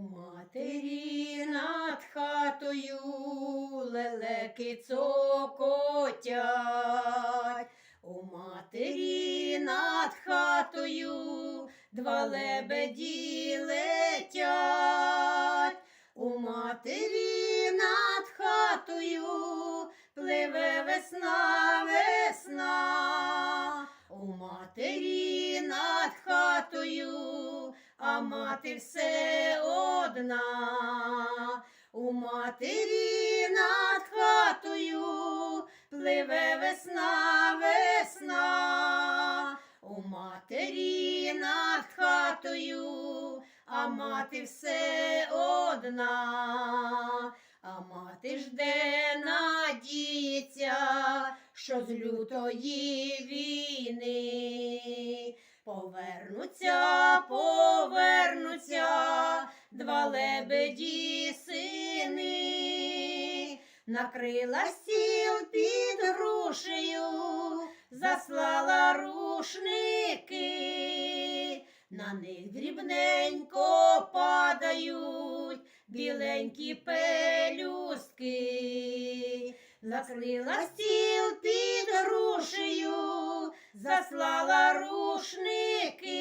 матері над хатою лелеки цокотять, у матері над хатою два лебеді летять, у матері над хатою пливе весна, весна, у матері над хатою, а мати все одна, у матері над хатою пливе весна, весна, у матері над хатою, а мати все одна, а мати жде надіється, що з лютої війни повернуться, повернуться два лебеді сини, накрила стіл під грушею, заслала рушники, на них дрібненько падають біленькі пелюстки, закрила стіл під грушею, заслала рушники,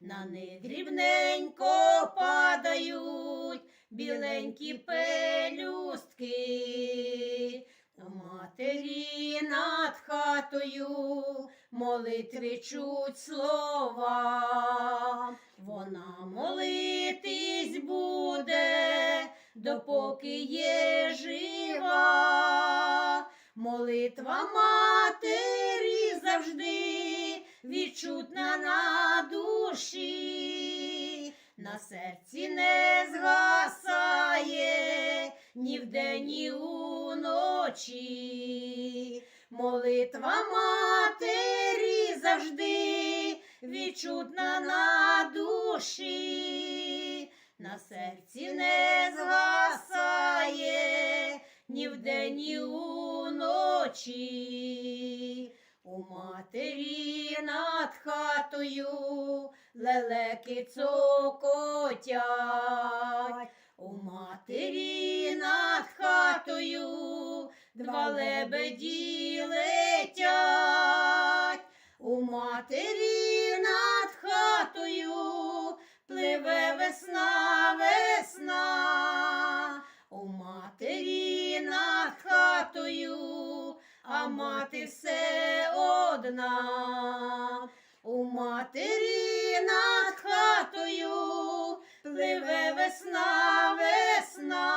на них дрібненько падають біленькі пелюстки. Матері над хатою молитви чуть слова, вона молитись буде, допоки є жива. Молитва матері завжди відчутна на душі, на серці не згасає ні вдень, ні уночі. Молитва матері завжди відчутна на душі, на серці не згасає ні вдень, ні уночі. У матері над хатою лелеки цокотять, у матері над хатою два лебеді летять, у матері над хатою пливе весна, весна, у матері над хатою, а мати все одна, матері над хатою. Пливе весна, весна,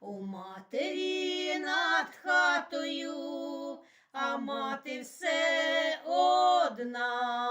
у матері над хатою, а мати все одна.